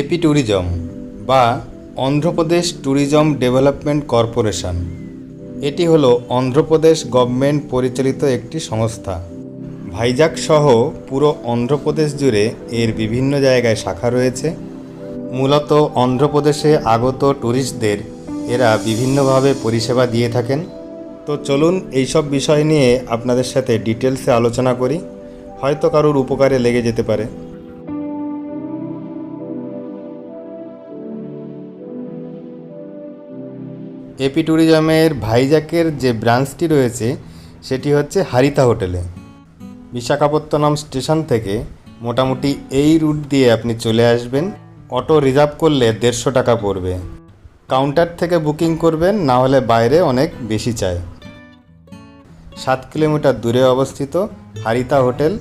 AP tourism বা Andhra Pradesh tourism development corporation. এটি হলো অন্ধ্রপ্রদেশ গভর্নমেন্ট পরিচালিত একটি সংস্থা। ভাইজাগ সহ পুরো অন্ধ্রপ্রদেশ জুড়ে এর বিভিন্ন জায়গায় শাখা রয়েছে। মূলত অন্ধ্রপ্রদেশে আগত ট্যুরিস্টদের এরা বিভিন্নভাবে পরিষেবা দিয়ে থাকেন। তো চলুন এইসব বিষয় নিয়ে আপনাদের সাথে ডিটেলসে আলোচনা করি। হয়তো কারোর উপকারে লেগে যেতে পারে। এপি ট্যুরিজমের ভাইজাকের যে ব্রাঞ্চটি রয়েছে, সেটি হচ্ছে হারিতা হোটেলে। বিশাখাপত্তনম স্টেশন থেকে মোটামুটি এই রুট দিয়ে আপনি চলে আসবেন। অটো রিজার্ভ করলে দেড়শো টাকা পড়বে। কাউন্টার থেকে বুকিং করবেন, না হলে বাইরে অনেক বেশি চায়। সাত কিলোমিটার দূরে অবস্থিত হারিতা হোটেল,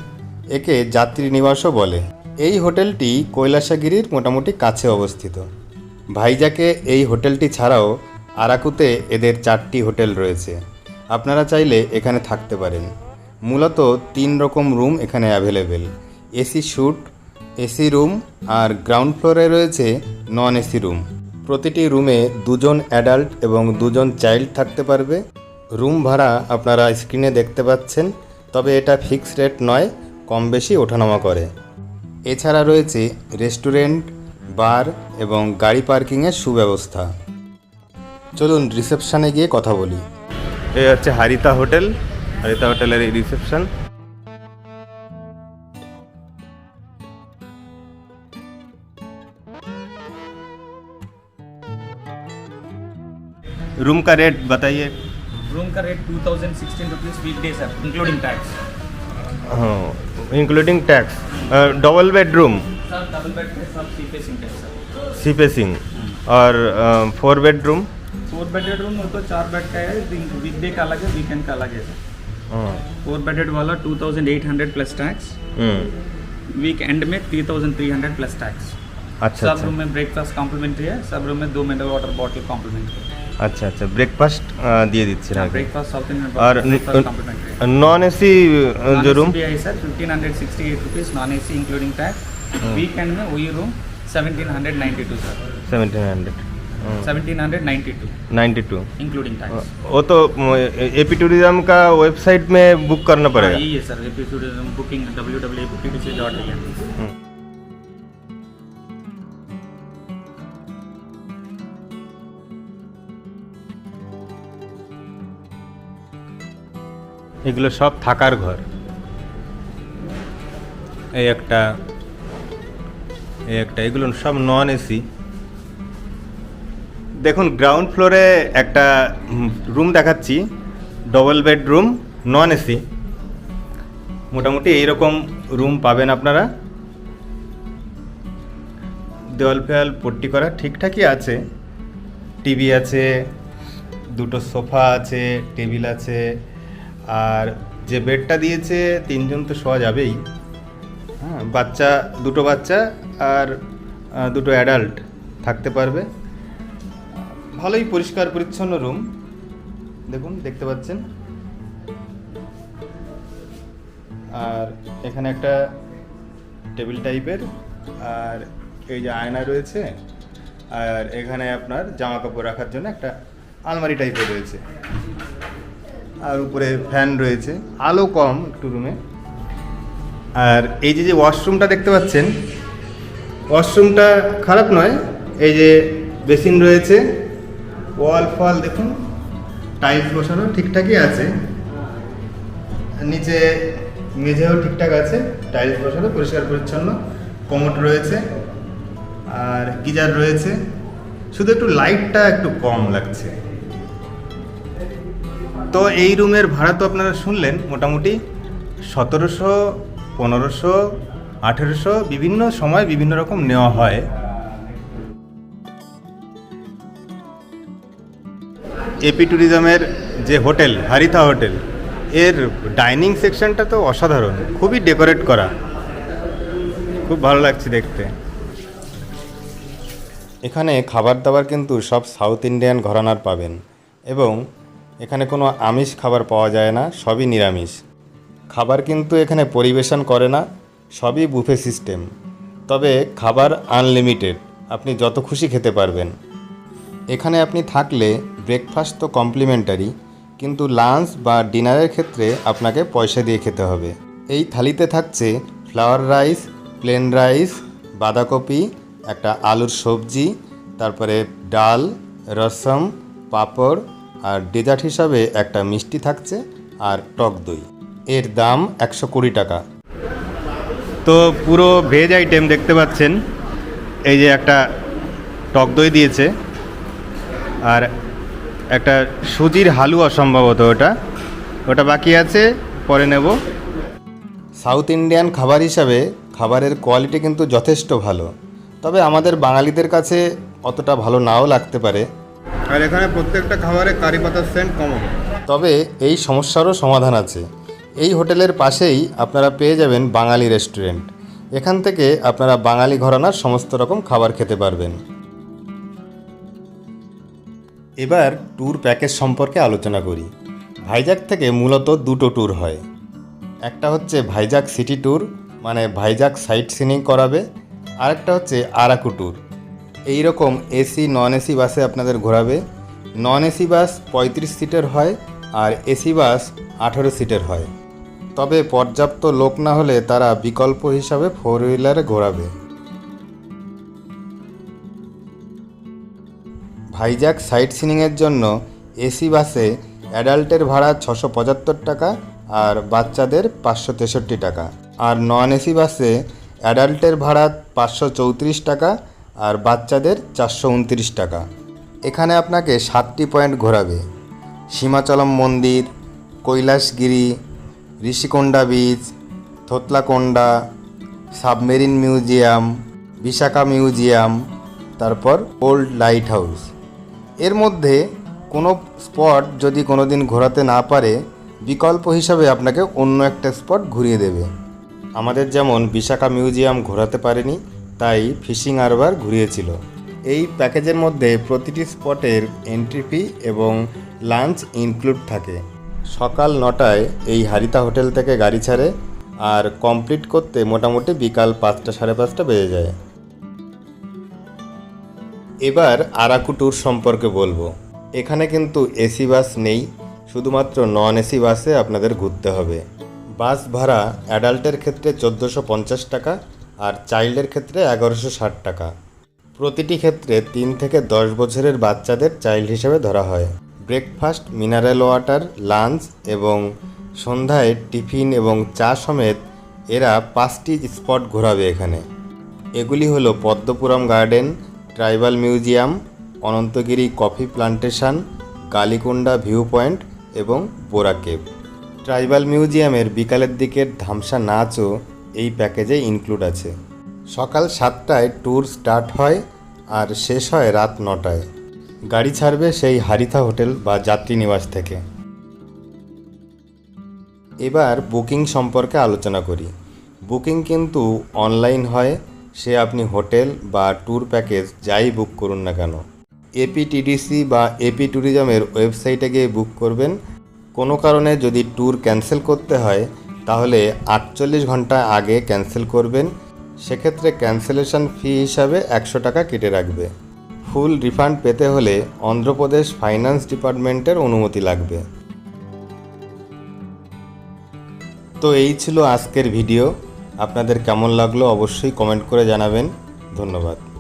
একে যাত্রী নিবাসও বলে। এই হোটেলটি কৈলাসগিরির মোটামুটি কাছে অবস্থিত। ভাইজাকে এই হোটেলটি ছাড়াও আরাকুতে এদের চারটি হোটেল রয়েছে। আপনারা চাইলে এখানে থাকতে পারেন। মূলত তিন রকম রুম এখানে available. AC suite AC room আর গ্রাউন্ড ফ্লোরে রয়েছে নন এসি রুম। প্রতিটি রুমে দুজন অ্যাডাল্ট এবং দুজন চাইল্ড থাকতে পারবে। রুম ভাড়া আপনারা স্ক্রিনে দেখতে পাচ্ছেন, তবে এটা ফিক্স রেট নয় কম বেশি ওঠানামা করে। এছাড়া রয়েছে রেস্টুরেন্ট, বার এবং গাড়ি পার্কিংয়ের সুব্যবস্থা। চলুন রিসেপশনে গিয়ে কথা বলি এই হচ্ছে হারিতা হোটেল হারিতা হোটেলের এই রিসেপশন रूम का रेट बताइए रूम का rate two thousand sixteen rupees weekday sir including tax हाँ including tax double bedroom sir double bed पे सब सी फेसिंग है सर सी फेसिंग और four bedroom four bedded room वो तो चार बेड का है वीक डे का अलग है वीकेंड का अलग है सर फोर बेडेड वाला two thousand eight hundred plus tax weekend में three thousand three hundred plus tax अच्छा सब अच्छा रूम में ब्रेकफास्ट कॉम्प्लीमेंट्री है सब रूम में दो मिनरल वाटर बॉटल कॉम्प्लीमेंट्री है আচ্ছা আচ্ছা ব্রেকফাস্ট দিয়ে দিচ্ছেন আগে ब्रेकफास्ट साउथ इंडियन और ब्रेकफास्ट कॉम्प्लीमेंट्री है नॉन एसी जो रूम भी है sir fifteen hundred sixty eight rupees non A C including tax weekend में वही room seventeen hundred ninety two sir seventeen Hundred seventeen hundred ninety two ninety two including tax वो तो AP tourism का website में book करना पड़ेगा यही है sir episode booking W W T T C dot in hmm. এগুলো সব থাকার ঘর এই একটা এই একটা এগুলো সব নন এসি দেখুন গ্রাউন্ড ফ্লোরে একটা রুম দেখাচ্ছি ডবল বেডরুম নন এসি মোটামুটি এইরকম রুম পাবেন আপনারা। দেওয়াল ফেয়াল, পট্টি করা ঠিকঠাকই আছে। টিভি আছে, দুটো সোফা আছে, টেবিল আছে। আর যে বেডটা দিয়েছে, তিনজন তো শোয়া যাবেই। হ্যাঁ বাচ্চা, দুটো বাচ্চা আর দুটো অ্যাডাল্ট থাকতে পারবে। ভালোই পরিষ্কার পরিচ্ছন্ন রুম। দেখুন, দেখতে পাচ্ছেন। আর এখানে একটা টেবিল টাইপের, আর এই যে আয়না রয়েছে, আর এখানে আপনার জামা কাপড় রাখার জন্য একটা আলমারি টাইপের রয়েছে। আর উপরে ফ্যান রয়েছে, আলো কম একটু রুমে। আর এই যে যে ওয়াশরুমটা দেখতে পাচ্ছেন, ওয়াশরুমটা খারাপ নয়, এই যে বেসিন রয়েছে ওয়াল ফল দেখুন টাইলস বসানো ঠিকঠাকই আছে। নিচে মেঝেও ঠিকঠাক আছে টাইলস বসানো পরিষ্কার পরিচ্ছন্ন কমোড রয়েছে, আর গিজার রয়েছে। শুধু একটু লাইটটা একটু কম লাগছে। তো এই রুমের ভাড়া তো আপনারা শুনলেন, মোটামুটি সতেরোশো, পনেরোশো, আঠেরোশো, বিভিন্ন সময় বিভিন্ন রকম নেওয়া হয়। এপি ট্যুরিজমের যে হোটেল, হারিথা হোটেল, এর ডাইনিং সেকশনটা তো অসাধারণ, খুবই ডেকোরেট করা। খুব ভালো লাগছে দেখতে। এখানে খাবার দাবার কিন্তু সব সাউথ ইন্ডিয়ান ঘরানার পাবেন এবং এখানে কোনো আমিষ খাবার পাওয়া যায় না, সবই নিরামিষ। খাবার কিন্তু এখানে পরিবেশন করে না, সবই বুফে সিস্টেম। তবে খাবার আনলিমিটেড, আপনি যত খুশি খেতে পারবেন। এখানে আপনি থাকলে ব্রেকফাস্ট তো কমপ্লিমেন্টারি কিন্তু লাঞ্চ বা ডিনারের ক্ষেত্রে আপনাকে পয়সা দিয়ে খেতে হবে। এই থালিতে থাকছে ফ্লাওয়ার রাইস প্লেন রাইস বাঁধাকপি, একটা আলুর সবজি, তারপরে ডাল রসম পাঁপড় আর ডেজার্ট হিসাবে একটা মিষ্টি থাকছে আর টক দই। এর দাম একশো কুড়ি টাকা। তো পুরো ভেজ আইটেম দেখতে পাচ্ছেন, এই যে একটা টক দই দিয়েছে। আর একটা সুজির হালুয়া সম্ভবত ওটা। ওটা বাকি আছে পরে নেব। সাউথ ইন্ডিয়ান খাবার হিসাবে খাবারের কোয়ালিটি কিন্তু যথেষ্ট ভালো। তবে আমাদের বাঙালিদের কাছে অতটা ভালো নাও লাগতে পারে। আর এখানে প্রত্যেকটা খাবারে কারি পাতার সেন্ট কমন তবে এই সমস্যারও সমাধান আছে। এই হোটেলের পাশেই আপনারা পেয়ে যাবেন বাঙালি রেস্টুরেন্ট। এখান থেকে আপনারা বাঙালি ঘরানার সমস্ত রকম খাবার খেতে পারবেন। এবার ট্যুর প্যাকেজ সম্পর্কে আলোচনা করি। ভাইজাগ থেকে মূলত দুটো ট্যুর হয়। একটা হচ্ছে ভাইজাগ সিটি ট্যুর মানে ভাইজাগ সাইট সিনিং করাবে। আরেকটা হচ্ছে আরাকু ট্যুর এই রকম এসি নন এসি বাসে আপনাদের ঘোরাবে। নন এসি বাস পঁয়ত্রিশ সিটের হয় আর এসি বাস আঠেরো সিটের হয়। তবে পর্যাপ্ত লোক না হলে তারা বিকল্প হিসাবে ফোর হুইলারে ঘোরাবে। ভাইজাগ সাইট সিনিংয়ের জন্য এসি বাসে অ্যাডাল্টের ভাড়া ছশো পঁচাত্তর টাকা আর বাচ্চাদের পাঁচশো তেষট্টি টাকা। আর নন এসি বাসে অ্যাডাল্টের ভাড়া পাঁচশো চৌত্রিশ টাকা আর বাচ্চাদের চারশো উনত্রিশ টাকা। এখানে আপনাকে সাতটি পয়েন্ট ঘোরাবে। সীমাচলম মন্দির, Kailasagiri, Rushikonda beach, Thotlakonda, submarine museum, Visakha museum, তারপর ওল্ড লাইট হাউস। এর মধ্যে কোনো স্পট যদি কোনো দিন ঘোরাতে না পারে, বিকল্প হিসাবে আপনাকে অন্য একটা স্পট ঘুরিয়ে দেবে। আমাদের যেমন বিশাখা মিউজিয়াম ঘোরাতে পারেনি, তাই ফিশিং আরবার ঘুরিয়েছিল। এই প্যাকেজের মধ্যে প্রতিটি স্পটের এন্ট্রি ফি এবং লাঞ্চ ইনক্লুড থাকে। সকাল নটায় এই হারিতা হোটেল থেকে গাড়ি ছাড়ে আর কমপ্লিট করতে মোটামুটি বিকাল পাঁচটা সাড়ে পাঁচটা বেজে যায়। এবার আরাকু ট্যুর সম্পর্কে বলব। এখানে কিন্তু এসি বাস নেই, শুধুমাত্র নন এসি বাসে আপনাদের ঘুরতে হবে। বাস ভাড়া অ্যাডাল্টের ক্ষেত্রে চোদ্দোশো পঞ্চাশ টাকা আর চাইল্ডের ক্ষেত্রে এগারোশো ষাট টাকা। প্রতিটি ক্ষেত্রে তিন থেকে দশ বছরের বাচ্চাদের চাইল্ড হিসেবে ধরা হয়। ব্রেকফাস্ট, মিনারেল ওয়াটার, লাঞ্চ এবং সন্ধ্যায় টিফিন এবং চা সমেত এরা পাঁচটি স্পট ঘোরাবে এখানে। এগুলি হলো Padmapuram garden tribal museum, Ananthagiri coffee plantation, Kalikunda view point এবং বোরা কেভ। ট্রাইবাল মিউজিয়ামের বিকালের দিকের ধামসা নাচও এই প্যাকেজে ইনক্লুড আছে। সকাল সাতটায় ট্যুর স্টার্ট হয় আর শেষ হয় রাত নটায়। গাড়ি ছাড়বে সেই হারিথা হোটেল বা যাত্রী নিবাস থেকে। এবার বুকিং সম্পর্কে আলোচনা করি। বুকিং কিন্তু অনলাইন হয় সে আপনি হোটেল বা ট্যুর প্যাকেজ যাই বুক করুন না কেন। এপিটিডিসি বা এপি ট্যুরিজমের ওয়েবসাইটে গিয়ে বুক করবেন। কোনো কারণে যদি ট্যুর ক্যান্সেল করতে হয়, তাহলে আটচল্লিশ ঘণ্টা আগে ক্যান্সেল করবেন। সেক্ষেত্রে ক্যান্সেলেশন ফি হিসাবে একশো টাকা কেটে রাখবে। ফুল রিফান্ড পেতে হলে অন্ধ্রপ্রদেশ ফাইন্যান্স ডিপার্টমেন্টের অনুমতি লাগবে। তো এই ছিল আজকের ভিডিও। আপনাদের কেমন লাগল অবশ্যই কমেন্ট করে জানাবেন। ধন্যবাদ।